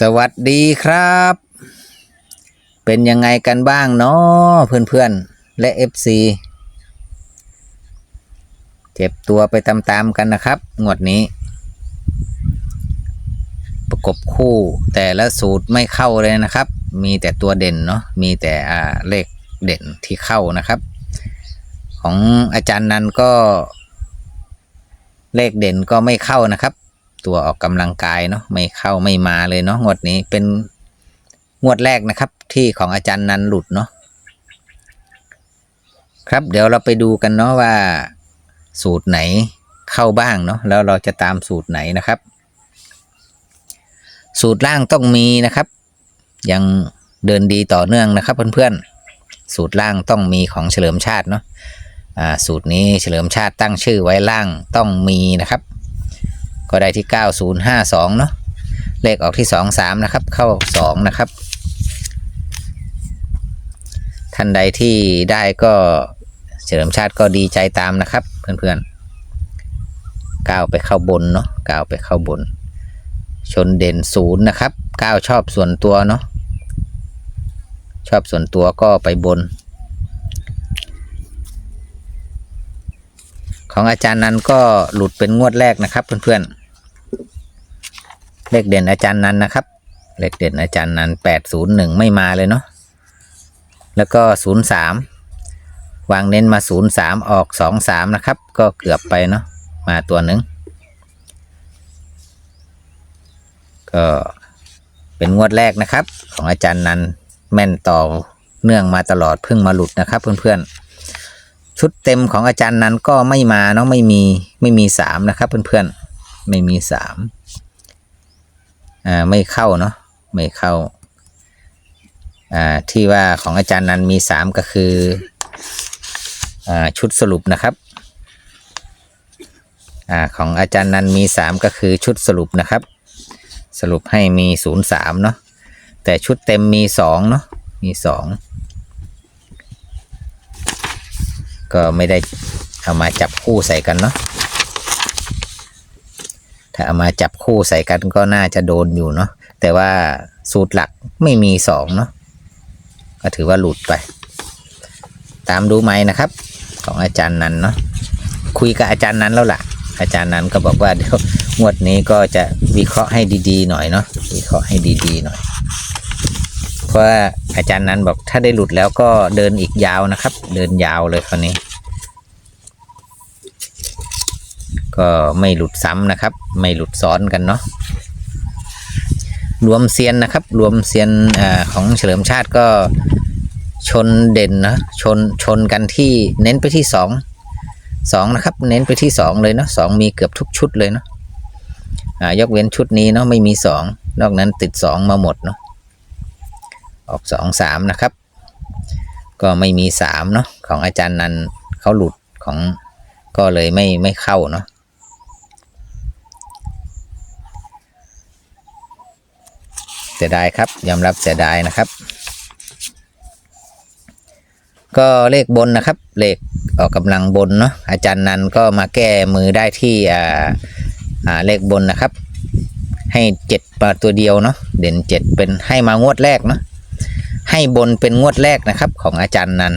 สวัสดีครับ เป็นยังไงกันบ้างเนาะเพื่อนๆ และ FC เจ็บตัวไปตามๆกันนะครับ งวดนี้ ประกบคู่แต่ละสูตรไม่เข้าเลยนะครับ มีแต่ตัวเด่นเนาะมีแต่อ่าเลขเด่นที่เข้านะครับ ของอาจารย์นันก็ เลขเด่นก็ไม่เข้านะครับ ตัวออกกำลังกายเนาะไม่เข้าไม่มาเลยเนาะงวดนี้เป็นงวดแรกนะครับ ที่ของอาจารย์นันหลุดเนาะครับเดี๋ยวเราไปดูกันเนาะว่าสูตรไหนเข้าบ้างเนาะแล้วเราจะตามสูตรไหนนะครับ สูตรล่างต้องมีนะครับ ยังเดินดีต่อเนื่องนะครับเพื่อนๆสูตรล่างต้องมีของเฉลิมชาติเนาะสูตรนี้เฉลิมชาติตั้งชื่อไว้ล่างต้องมีนะครับ ก็ได้ที่ 9052 เนาะเลขออกที่ 23 นะครับ เข้า 2 นะครับ ท่านใดที่ได้ก็เฉลิมชาติก็ดีใจตามนะครับ เพื่อนๆก้าวไปเข้าบนเนาะก้าวไปเข้าบน ชนเด่นศูนย์นะครับก้าวชอบส่วนตัวเนาะชอบส่วนตัวก็ไปบน ของอาจารย์นั้นก็หลุดเป็นงวดแรกนะครับเพื่อนๆ เลขเด่นอาจารย์นันนะครับ เลขเด่นอาจารย์นันแปดศูนย์หนึ่งไม่มาเลยเนาะ แล้วก็ศูนย์สามวางเน้นมาศูนย์สามออกสองสามนะครับ ก็เกือบไปเนาะ มาตัวหนึ่ง ก็เป็นงวดแรกนะครับ ของอาจารย์นันแม่นต่อเนื่องมาตลอดเพิ่งมาหลุดนะครับ เพื่อนๆ ชุดเต็มของอาจารย์นั้นก็ไม่มาเนาะไม่มีไม่มีสามนะครับ เพื่อนๆ ไม่มีสาม อ่าไม่เข้าเนาะไม่เข้าอ่าที่ว่าของอาจารย์นั้นมีสามก็คืออ่าชุดสรุปนะครับอ่าของอาจารย์นั้นมีสามก็คือชุดสรุปนะครับ สรุปให้มีศูนย์สามเนาะแต่ชุดเต็มมีสองเนาะมีสองก็ไม่ได้เอามาจับคู่ใส่กันเนาะ ถ้าเอามาจับคู่ใส่กันก็น่าจะโดนอยู่เนาะแต่ว่าสูตรหลักไม่มีสองเนาะก็ถือว่าหลุดไป ตามดูไหมนะครับ ของอาจารย์นันเนาะคุยกับอาจารย์นั้นแล้วล่ะ อาจารย์นั้นก็บอกว่าเดี๋ยวงวดนี้ก็จะวิเคราะห์ให้ดีๆหน่อยเนาะวิเคราะห์ให้ดีๆหน่อย เพราะว่าอาจารย์นั้นบอกถ้าได้หลุดแล้วก็เดินอีกยาวนะครับ เดินยาวเลยคราวนี้ ก็ไม่หลุดซ้ำนะครับ ไม่หลุดซ้อนกันเนาะรวมเซียนนะครับ รวมเซียนอของเฉลิมชาติก็ชนเด่นนะชนชนกันที่เน้นไปที่สองสองนะครับ เน้นไปที่สองเลยเนาะสองมีเกือบทุกชุดเลยเนาะยกเว้นชุดนี้เนาะไม่มีสองนอกนั้นติดสองมาหมดเนาะออกสองสามนะครับ ก็ไม่มีสามเนาะของอาจารย์นันเขาหลุดของก็เลยไม่ไม่เข้าเนาะ เสียดายครับยอมรับเสียดายนะครับ ก็เลขบนนะครับ เลขออกกำลังบนเนาะอาจารย์นันก็มาแก้มือได้ที่อ่าอ่าเลขบนนะครับ ให้เจ็ดมาตัวเดียวเนาะเด่นเจ็ดเป็นให้มางวดแรกเนาะให้บนเป็นงวดแรกนะครับ ของอาจารย์นัน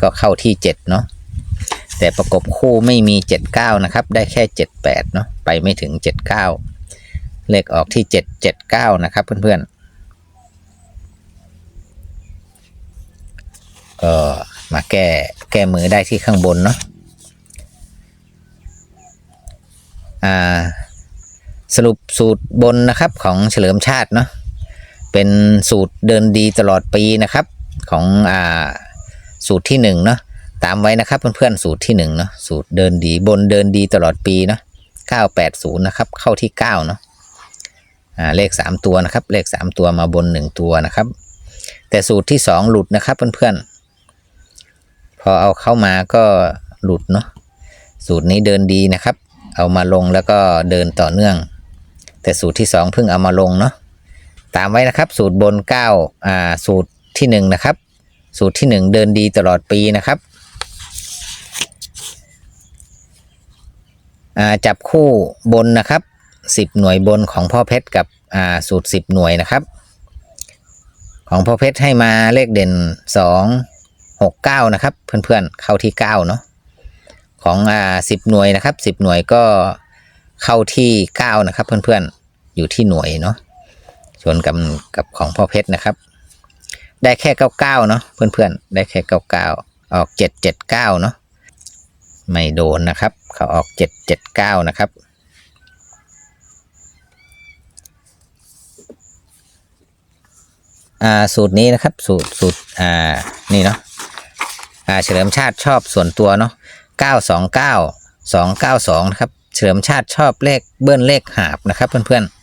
ก็เข้าที่เจ็ดเนาะแต่ประกบคู่ไม่มีเจ็ดเก้านะครับ ได้แค่เจ็ดแปดเนาะไปไม่ถึงเจ็ด เลขออกที่เจ็ดเจ็ดเก้านะครับ เพื่อนๆก็มาแก้แก้มือได้ที่ข้างบนเนาะอ่าสรุปสูตรบนนะครับของเฉลิมชาติเนาะเป็นสูตรเดินดีตลอดปีนะครับของอ่าสูตรที่หนึ่งเนาะตามไว้นะครับเพื่อนๆสูตรที่หนึ่งเนาะสูตรเดินดีบนเดินดีตลอดปีเนาะ980 นะครับ เข้าที่เก้าเนาะ เลขสามตัวนะครับ เลขสามตัวมาบนหนึ่งตัวนะครับ แต่สูตรที่สองหลุดนะครับเพื่อนๆ พอเอาเข้ามาก็หลุดเนาะสูตรนี้เดินดีนะครับ เอามาลงแล้วก็เดินต่อเนื่อง แต่สูตรที่สองเพิ่งเอามาลงเนาะตามไว้นะครับ สูตรบนเก้าอ่าสูตรที่หนึ่งนะครับ สูตรที่หนึ่งเดินดีตลอดปีนะครับจับคู่บนนะครับ สิบหน่วยบนของพ่อเพชรกับอ่าสูตรสิบหน่วยนะครับ ของพ่อเพชรให้มาเลขเด่นสองหกเก้านะครับ เพื่อนๆเข้าที่เก้าเนาะของอ่าสิบหน่วยนะครับสิบหน่วยก็เข้าที่เก้านะครับ เพื่อนๆอยู่ที่หน่วยเนาะชนกับกับของพ่อเพชรนะครับ ได้แค่เก้าเก้าเนาะเพื่อนๆได้แค่เก้าเก้าออกเจ็ดเจ็ดเก้าเนาะไม่โดนนะครับ เขาออกเจ็ดเจ็ดเก้านะครับ อ่าสูตรนี้นะครับ สูตรสูตรอ่านี่เนาะอ่าเฉลิมชาติชอบส่วนตัวเนาะเก้าสองเก้าสองเก้าสองนะครับ เฉลิมชาติชอบเลขเบิ้ลเลขหาบนะครับ เพื่อนๆ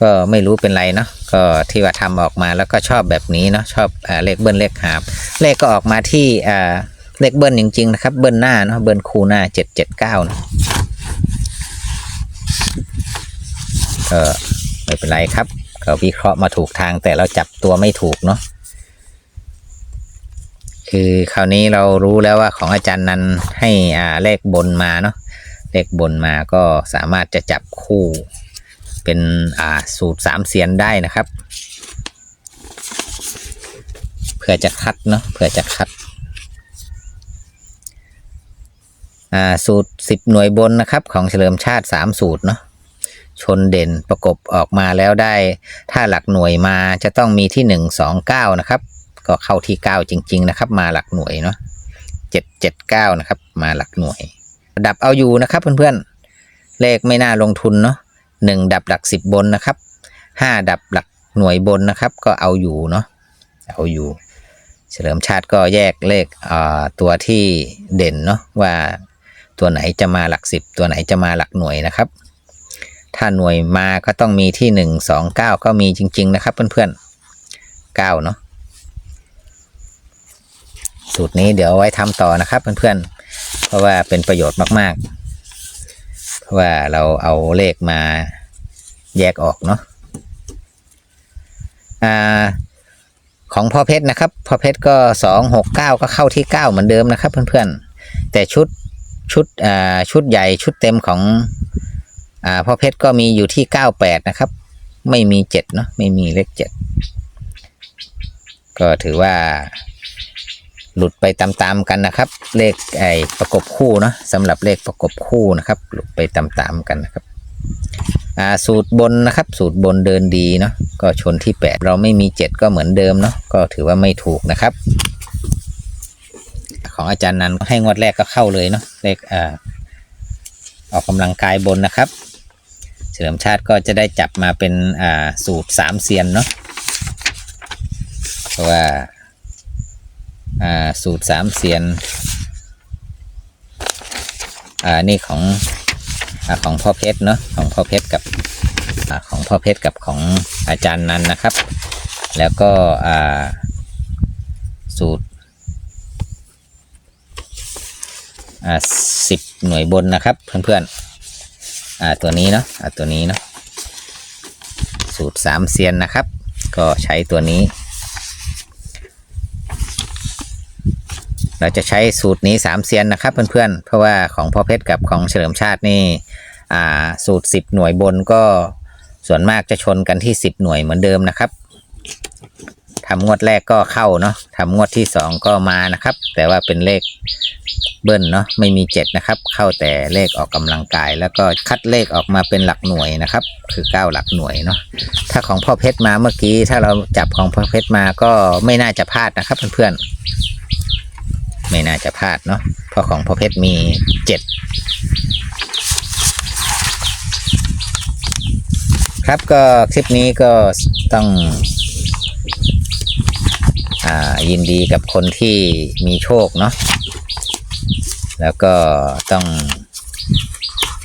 ก็ไม่รู้เป็นไรเนาะก็ที่ว่าทำออกมาแล้วก็ชอบแบบนี้เนาะชอบอ่าเลขเบิ้ลเลขหาบ เลขก็ออกมาที่อ่าเลขเบิ้ลจริงๆนะครับ เบิ้ลหน้าเนาะเบิ้ลคูหน้าเจ็ดเจ็ดเก้านะก็ ไม่เป็นไรครับก็วิเคราะห์มาถูกทางแต่เราจับตัวไม่ถูกเนาะคือคราวนี้เรารู้แล้วว่าของอาจารย์นั้นให้อ่าเลขบนมาเนาะเลขบนมาก็สามารถจะจับคู่ เป็นอ่าสูตรสามเสียนได้นะครับ เพื่อจะคัดเนาะเพื่อจะคัดอ่าสูตรสิบหน่วยบนนะครับ ของเฉลิมชาติสามสูตรเนาะ ชนเด่นประกบออกมาแล้วได้ ถ้าหลักหน่วยมาจะต้องมีที่หนึ่งสองเก้านะครับ ก็เข้าที่เก้าจริง ๆ นะครับ มาหลักหน่วยเนาะเจ็ดเจ็ดเก้านะครับ มาหลักหน่วย ดับเอาอยู่นะครับเพื่อนๆ เลขไม่น่าลงทุนเนาะหนึ่งดับหลักสิบบนนะครับห้าดับหลักหน่วยบนนะครับ ก็เอาอยู่เนาะเอาอยู่ เฉลิมชาติก็แยกเลขอ่ตัวที่เด่นเนาะว่าตัวไหนจะมาหลักสิบตัวไหนจะมาหลักหน่วยนะครับ ถ้าหน่วยมาก็ต้องมีที่หนึ่งสองเก้าก็มีจริง ๆ นะครับเพื่อนๆเก้าเนาะสูตรนี้เดี๋ยวไว้ทำต่อนะครับเพื่อนๆเพราะว่าเป็นประโยชน์มากๆ เพราะว่าเราเอาเลขมาแยกออกเนาะอ่าของพ่อเพชรนะครับพ่อเพชรก็สองหกเก้าก็เข้าที่เก้าเหมือนเดิมนะครับเพื่อนๆแต่ชุดชุดอ่าชุดใหญ่ชุดเต็มของ อ่าพ่อเพชรก็มีอยู่ที่เก้าแปดนะครับ ไม่มีเจ็ดเนาะไม่มีเลขเจ็ดก็ถือว่า หลุดไปตามๆกันนะครับ เลขไอ้ประกบคู่เนาะสำหรับเลขประกบคู่นะครับ หลุดไปตามๆกันนะครับอ่าสูตรบนนะครับ สูตรบนเดินดีเนาะก็ชนที่8เราไม่มี7ก็เหมือนเดิมเนาะก็ถือว่าไม่ถูกนะครับ ของอาจารย์นั้นให้งวดแรกก็เข้าเลยเนาะเลขอ่า ออกกำลังกายบนนะครับ เฉลิมชาติก็จะได้จับมาเป็นอ่าสูตรสามเซียนเนาะเพราะว่าอ่าสูตรสามเซียนอ่านี่ของอของพ่อเพชรเนาะของพ่อเพชรกับอของพ่อเพชรกับของอาจารย์นันนะครับ แล้วก็สูตร อ่าสิบหน่วยบนนะครับ เพื่อนๆอ่าตัวนี้เนาะอ่าตัวนี้เนาะสูตรสามเซียนนะครับ ก็ใช้ตัวนี้ เราจะใช้สูตรนี้สามเซียนนะครับ เพื่อนๆ เพราะว่าของพ่อเพชรกับของเฉลิมชาตินี่อ่าสูตรสิบหน่วยบนก็ส่วนมากจะชนกันที่สิบหน่วยเหมือนเดิมนะครับ ทำงวดแรกก็เข้าเนาะทำงวดที่สองก็มานะครับ แต่ว่าเป็นเลขเบิ้ลเนาะไม่มีเจ็ดนะครับ เข้าแต่เลขออกกำลังกาย แล้วก็คัดเลขออกมาเป็นหลักหน่วยนะครับ คือเก้าหลักหน่วยเนาะถ้าของพ่อเพชรมาเมื่อกี้ ถ้าเราจับของพ่อเพชรมาก็ไม่น่าจะพลาดนะครับเพื่อนๆไม่น่าจะพลาดเนาะเพราะของพ่อเพชรมีเจ็ดครับก็คลิปนี้ก็ต้อง อ่ายินดีกับคนที่มีโชคเนาะแล้วก็ต้อง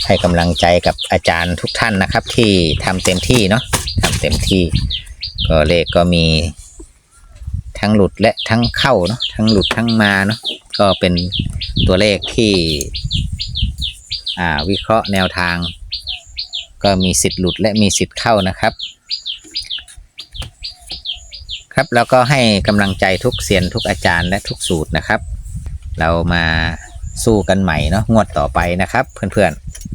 ให้กำลังใจกับอาจารย์ทุกท่านนะครับ ที่ทำเต็มที่เนาะทำเต็มที่ ก็เลขก็มีทั้งหลุดและทั้งเข้าเนาะทั้งหลุดทั้งมาเนาะก็เป็นตัวเลขที่วิเคราะห์แนวทาง ก็มีสิทธิ์หลุดและมีสิทธิ์เข้านะครับ ครับแล้วก็ให้กำลังใจทุกเซียนทุกอาจารย์และทุกสูตรนะครับ เรามาสู้กันใหม่เนาะงวดต่อไปนะครับ เพื่อน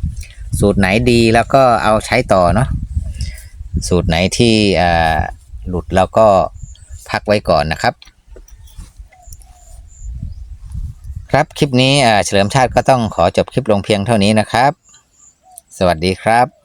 ๆ สูตรไหนดีแล้วก็เอาใช้ต่อเนาะสูตรไหนที่หลุดแล้วก็พักไว้ก่อนนะครับ ครับคลิปนี้เฉลิมชาติก็ต้องขอจบคลิปลงเพียงเท่านี้นะครับ สวัสดีครับ